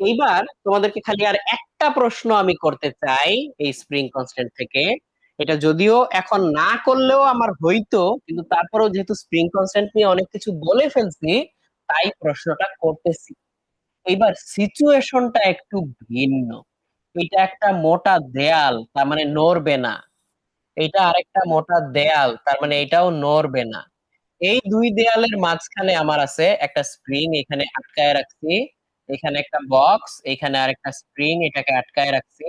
এইবার তোমাদেরকে খালি আর একটা প্রশ্ন আমি করতে চাই এই স্প্রিং কনস্ট্যান্ট থেকে। এটা যদিও এখন না করলেও আমার হইতো, কিন্তু তারপরেও যেহেতু স্প্রিং কনস্ট্যান্ট নিয়ে অনেক কিছু বলে ফেলছি, তাই প্রশ্নটা করতেছি। এইবার সিচুয়েশনটা একটু ভিন্ন। এটা একটা মোটা দেয়াল, তার মানে নড়বে না। এটা আরেকটা মোটা দেয়াল, তার মানে এটাও নড়বে না। এই দুই দেয়ালের মাঝখানে আমার আছে একটা স্প্রিং এখানে আটকায় রাখছি। এখানে একটা বক্স এখানে আরেকটা স্প্রিং এটাকে আটকায় রাখছি।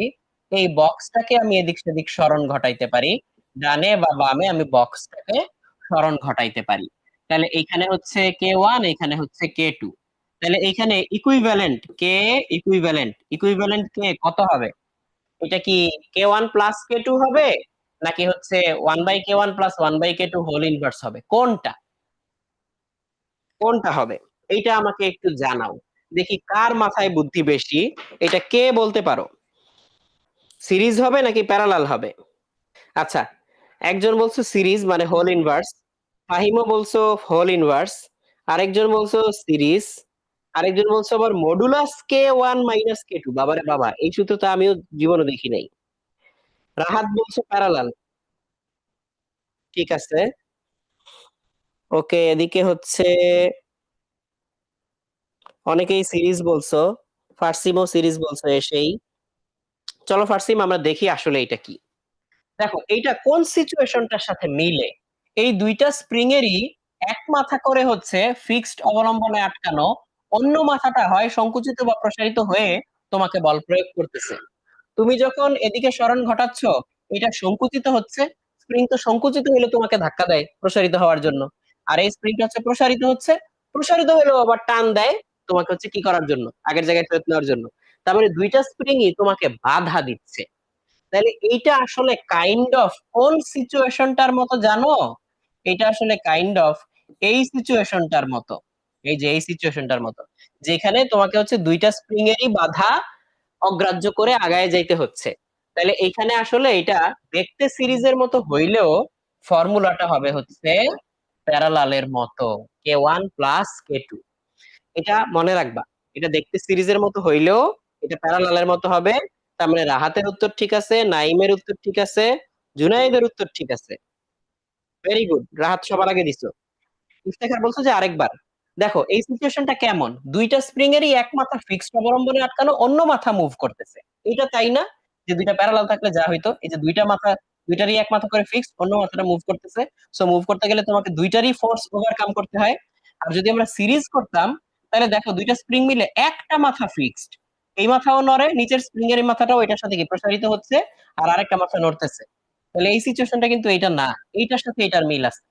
এই বক্সটাকে আমি এদিক সেদিক স্মরণ ঘটাইতে পারি। ডানে বা বামে আমি বক্সটাকে স্মরণ ঘটাইতে পারি। তাহলে এখানে হচ্ছে কে ওয়ান, এখানে হচ্ছে কে টু। তাহলে এখানে equivalent K equivalent equivalent K কত হবে? এটা কি K one plus K two হবে? নাকি হচ্ছে one by K one plus one by K two whole inverse হবে? কোনটা? কোনটা হবে? এইটা আমাকে একটু জানাও। দেখি কার মাথায় বুদ্ধি বেশি, এটা কে বলতে পারো? সিরিজ হবে নাকি প্যারালাল হবে? আচ্ছা একজন বলছো সিরিজ মানে হোল ইনভার্স, ফাহিমও বলছো হোল ইনভার্স, আরেকজন বলছো সিরিজ, আরেকজন বলছো আবার modulus K one minus K two, বাবারে বাবা, এই সূত্র তো আমিও জীবনে দেখি নাই। রাহাত বলছো প্যারালাল। ঠিক আছে। ওকে, এদিকে হচ্ছে অনেকেই সিরিজ বলছো ফার্সিমও সিরিজ বলছো এসেই। চলো ফার্সিম আমরা দেখি আসলে এটা কি। দেখো, এইটা কোন সিচুয়েশনটার সাথে মিলে? এই দুইটা স্প্রিং এরই এক মাথা করে হচ্ছে ফিক্সড অবলম্বনে আটকানো, অন্য মাথাটা হয় সংকুচিত বা প্রসারিত হয়ে তোমাকে বল প্রয়োগ করতেছে। তুমি যখন এদিকে স্মরণ ঘটাচ্ছ, এটা সংকুচিত হচ্ছে স্প্রিং তো সংকুচিত হলে তোমাকে ধাক্কা দেয় প্রসারিত হওয়ার জন্য। আর এই স্প্রিংটা হচ্ছে প্রসারিত হচ্ছে, প্রসারিত হলেও আবার টান দেয় তোমাকে হচ্ছে কি করার জন্য? আগের জায়গায় ফেরত নেওয়ার জন্য। তার মানে দুইটা স্প্রিংই তোমাকে বাধা দিচ্ছে। তাহলে এইটা আসলে কাইন্ড অফ কোন সিচুয়েশনটার মতো জানো? এটা আসলে কাইন্ড অফ এই সিচুয়েশনটার মতো। এই যে এই সিচুয়েশনটার মতো। যেখানে তোমাকে হচ্ছে দুইটা স্প্রিং এরই বাধা অগ্রাহ্য করে আগায় যাইতে হচ্ছে। তাহলে এইখানে আসলে এটা দেখতে সিরিজের মতো হইলেও ফর্মুলাটা হবে হচ্ছে প্যারালালের মতো। K one plus K two. এটা মনে রাখবা। এটা দেখতে সিরিজের মতো হইলেও এটা প্যারালালের মতো হবে। তার মানে রাহাতের উত্তর ঠিক আছে নাইমের উত্তর ঠিক আছে, জুনাইদের উত্তর ঠিক আছে। ভেরি গুড রাহাত সবার আগে দিছো। ইফতেখার বলছো যে আরেকবার। দেখো, এই সিচুয়েশনটা কেমন? দুইটা স্প্রিং এরই এক মাথা ফিক্সড অবলম্বনে আটকানো, অন্য মাথা মুভ করতেছে। এটা তাই না? যে দুইটা প্যারালাল থাকলে যা হইতো, এই যে দুইটা মাথা, দুইটারই এক মাথা করে ফিক্সড অন্য মাথাটা মুভ করতেছে। সো মুভ করতে গেলে তোমাকে দুইটারই ফোর্স ওভারকাম করতে হয়। আর যদি আমরা সিরিজ করতাম তাহলে দেখো দুইটা স্প্রিং মিলে একটা মাথা ফিক্সড এই মাথাও নড়ে, নিচের স্প্রিং এর মাথাটাও এটার সাথে কি প্রসারিত হচ্ছে? আর আরেকটা মাথা নড়তেছে। তাহলে এই সিচুয়েশনটা কিন্তু এটা না, এইটার সাথে এটার মিল আছে।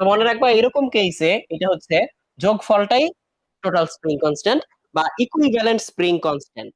তো মনে রাখবা এরকম কেসে এটা হচ্ছে যোগফলটাই টোটাল স্প্রিং কনস্ট্যান্ট বা ইকুইভ্যালেন্ট স্প্রিং কনস্ট্যান্ট